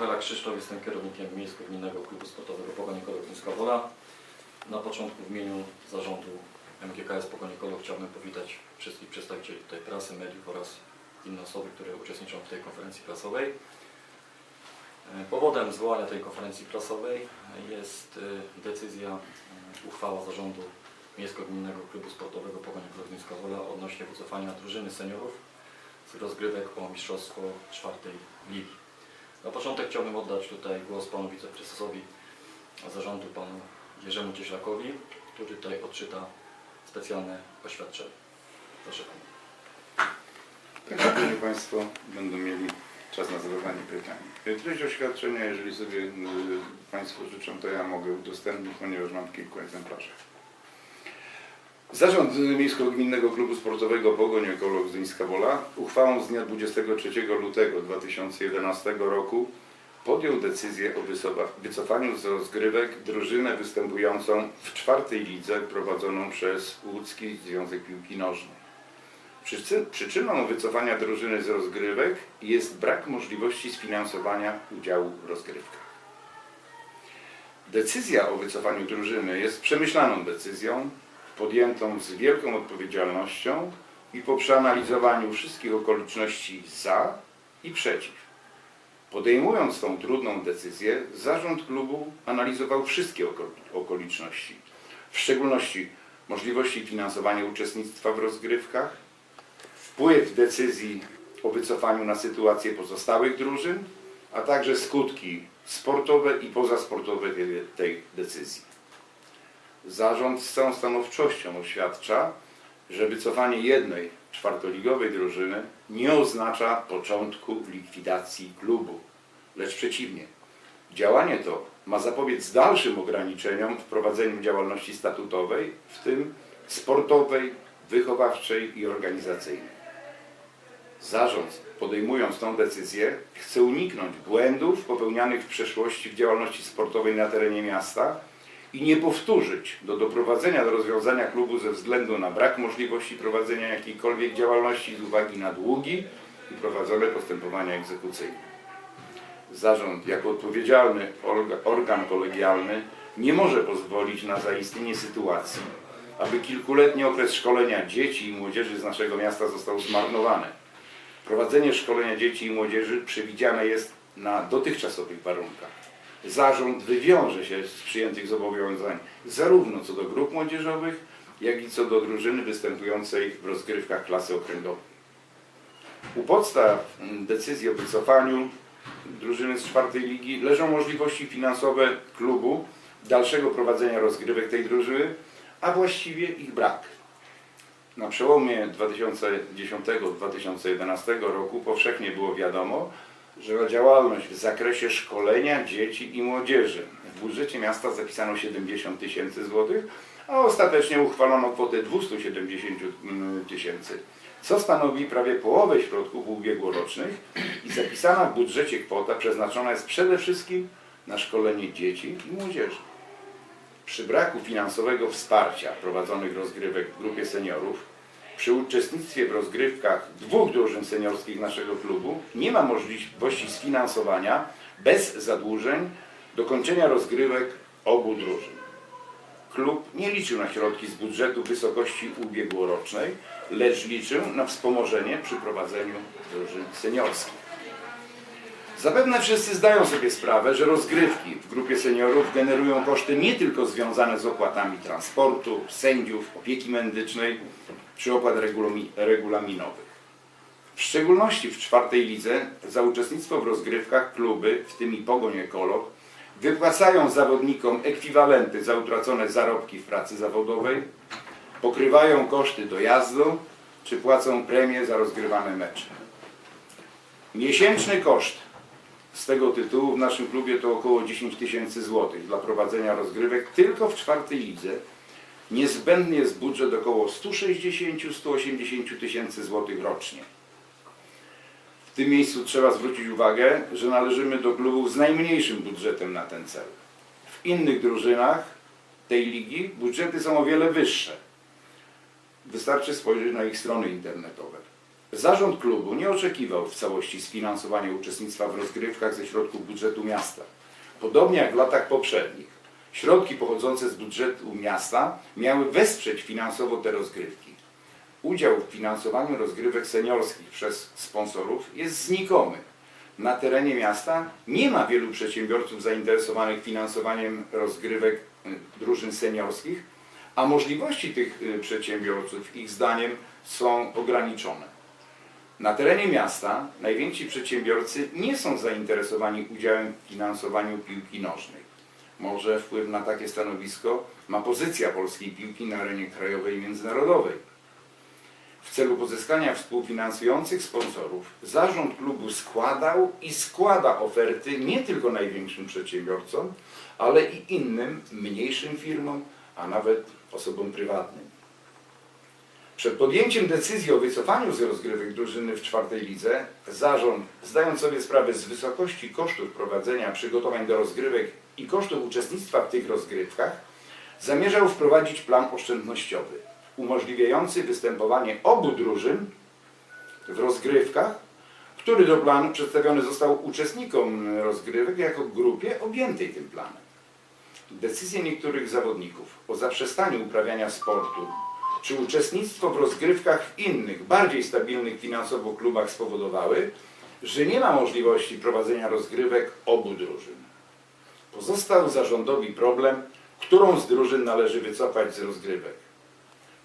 Kochela Krzysztof, jestem kierownikiem Miejsko-Gminnego Klubu Sportowego Pogoń Kolokwińska Wola. Na początku w imieniu zarządu MGKS Pogoń Kolok chciałbym powitać wszystkich przedstawicieli tutaj prasy, mediów oraz inne osoby, które uczestniczą w tej konferencji prasowej. E, Powodem zwołania tej konferencji prasowej jest e, decyzja, e, uchwała zarządu Miejsko-Gminnego Klubu Sportowego Pogoń Kolokwińska Wola odnośnie wycofania drużyny seniorów z rozgrywek o mistrzostwo czwartej ligi. Na początek chciałbym oddać tutaj głos panu wiceprezesowi zarządu, panu Jerzemu Cieślakowi, który tutaj odczyta specjalne oświadczenie. Proszę pana. Tak, Szanowni Państwo będą mieli czas na zadawanie pytań. Treść oświadczenia, jeżeli sobie y, Państwo życzą, to ja mogę udostępnić, ponieważ mam kilku egzemplarzach. Zarząd Miejsko-Gminnego Klubu Sportowego Pogoń Ekolog Zdyńska Wola uchwałą z dnia 23 lutego 2011 roku podjął decyzję o wycofaniu z rozgrywek drużynę występującą w czwartej lidze prowadzoną przez Łódzki Związek Piłki Nożnej. Przyczy- Przyczyną wycofania drużyny z rozgrywek jest brak możliwości sfinansowania udziału w rozgrywkach. Decyzja o wycofaniu drużyny jest przemyślaną decyzją, podjętą z wielką odpowiedzialnością i po przeanalizowaniu wszystkich okoliczności za i przeciw. Podejmując tą trudną decyzję, zarząd klubu analizował wszystkie oko- okoliczności, w szczególności możliwości finansowania uczestnictwa w rozgrywkach, wpływ decyzji o wycofaniu na sytuację pozostałych drużyn, a także skutki sportowe i pozasportowe tej decyzji. Zarząd z całą stanowczością oświadcza, że wycofanie jednej czwartoligowej drużyny nie oznacza początku likwidacji klubu, lecz przeciwnie. Działanie to ma zapobiec dalszym ograniczeniom w prowadzeniu działalności statutowej, w tym sportowej, wychowawczej i organizacyjnej. Zarząd, podejmując tą decyzję, chce uniknąć błędów popełnianych w przeszłości w działalności sportowej na terenie miasta i nie powtórzyć do doprowadzenia do rozwiązania klubu ze względu na brak możliwości prowadzenia jakiejkolwiek działalności z uwagi na długi i prowadzone postępowania egzekucyjne. Zarząd, jako odpowiedzialny orga- organ kolegialny, nie może pozwolić na zaistnienie sytuacji, aby kilkuletni okres szkolenia dzieci i młodzieży z naszego miasta został zmarnowany. Prowadzenie szkolenia dzieci i młodzieży przewidziane jest na dotychczasowych warunkach. Zarząd wywiąże się z przyjętych zobowiązań zarówno co do grup młodzieżowych, jak i co do drużyny występującej w rozgrywkach klasy okręgowej. U podstaw decyzji o wycofaniu drużyny z czwartej ligi leżą możliwości finansowe klubu dalszego prowadzenia rozgrywek tej drużyny, a właściwie ich brak. Na przełomie 2010-2011 roku powszechnie było wiadomo, że działalność w zakresie szkolenia dzieci i młodzieży w budżecie miasta zapisano 70 tysięcy złotych, a ostatecznie uchwalono kwotę 270 tysięcy, co stanowi prawie połowę środków ubiegłorocznych i zapisana w budżecie kwota przeznaczona jest przede wszystkim na szkolenie dzieci i młodzieży. Przy braku finansowego wsparcia prowadzonych rozgrywek w grupie seniorów, przy uczestnictwie w rozgrywkach dwóch drużyn seniorskich naszego klubu nie ma możliwości sfinansowania bez zadłużeń dokończenia rozgrywek obu drużyn. Klub nie liczył na środki z budżetu w wysokości ubiegłorocznej, lecz liczył na wspomożenie przy prowadzeniu drużyn seniorskich. Zapewne wszyscy zdają sobie sprawę, że rozgrywki w grupie seniorów generują koszty nie tylko związane z opłatami transportu, sędziów, opieki medycznej czy opłat regulami- regulaminowych. W szczególności w czwartej lidze za uczestnictwo w rozgrywkach kluby, w tym i Pogoń Ekolog, wypłacają zawodnikom ekwiwalenty za utracone zarobki w pracy zawodowej, pokrywają koszty dojazdu czy płacą premie za rozgrywane mecze. Miesięczny koszt z tego tytułu w naszym klubie to około 10 tysięcy złotych dla prowadzenia rozgrywek tylko w czwartej lidze. Niezbędny jest budżet około 160-180 tysięcy złotych rocznie. W tym miejscu trzeba zwrócić uwagę, że należymy do klubów z najmniejszym budżetem na ten cel. W innych drużynach tej ligi budżety są o wiele wyższe. Wystarczy spojrzeć na ich strony internetowe. Zarząd klubu nie oczekiwał w całości sfinansowania uczestnictwa w rozgrywkach ze środków budżetu miasta. Podobnie jak w latach poprzednich, środki pochodzące z budżetu miasta miały wesprzeć finansowo te rozgrywki. Udział w finansowaniu rozgrywek seniorskich przez sponsorów jest znikomy. Na terenie miasta nie ma wielu przedsiębiorców zainteresowanych finansowaniem rozgrywek y, drużyn seniorskich, a możliwości tych y, przedsiębiorców, ich zdaniem, są ograniczone. Na terenie miasta najwięksi przedsiębiorcy nie są zainteresowani udziałem w finansowaniu piłki nożnej. Może wpływ na takie stanowisko ma pozycja polskiej piłki na arenie krajowej i międzynarodowej. W celu pozyskania współfinansujących sponsorów zarząd klubu składał i składa oferty nie tylko największym przedsiębiorcom, ale i innym, mniejszym firmom, a nawet osobom prywatnym. Przed podjęciem decyzji o wycofaniu z rozgrywek drużyny w czwartej lidze, zarząd, zdając sobie sprawę z wysokości kosztów prowadzenia przygotowań do rozgrywek i kosztów uczestnictwa w tych rozgrywkach, zamierzał wprowadzić plan oszczędnościowy, umożliwiający występowanie obu drużyn w rozgrywkach, który do planu przedstawiony został uczestnikom rozgrywek jako grupie objętej tym planem. Decyzje niektórych zawodników o zaprzestaniu uprawiania sportu czy uczestnictwo w rozgrywkach w innych, bardziej stabilnych finansowo klubach spowodowały, że nie ma możliwości prowadzenia rozgrywek obu drużyn. Pozostał zarządowi problem, którą z drużyn należy wycofać z rozgrywek.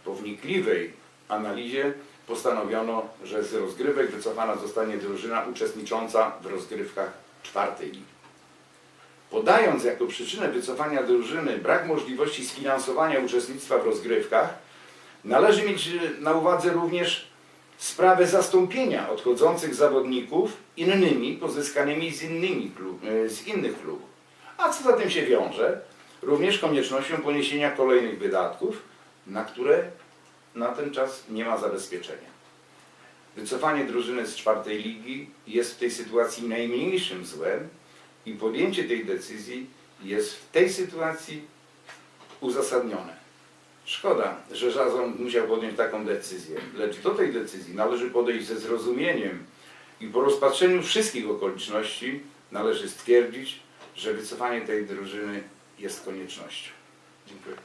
Po wnikliwej analizie postanowiono, że z rozgrywek wycofana zostanie drużyna uczestnicząca w rozgrywkach czwartej ligi. Podając jako przyczynę wycofania drużyny brak możliwości sfinansowania uczestnictwa w rozgrywkach, należy mieć na uwadze również sprawę zastąpienia odchodzących zawodników innymi pozyskanymi z, innymi klub, e, z innych klubów. A co za tym się wiąże? Również koniecznością poniesienia kolejnych wydatków, na które na ten czas nie ma zabezpieczenia. Wycofanie drużyny z czwartej ligi jest w tej sytuacji najmniejszym złem i podjęcie tej decyzji jest w tej sytuacji uzasadnione. Szkoda, że zarząd musiał podjąć taką decyzję, lecz do tej decyzji należy podejść ze zrozumieniem i po rozpatrzeniu wszystkich okoliczności należy stwierdzić, że wycofanie tej drużyny jest koniecznością. Dziękuję.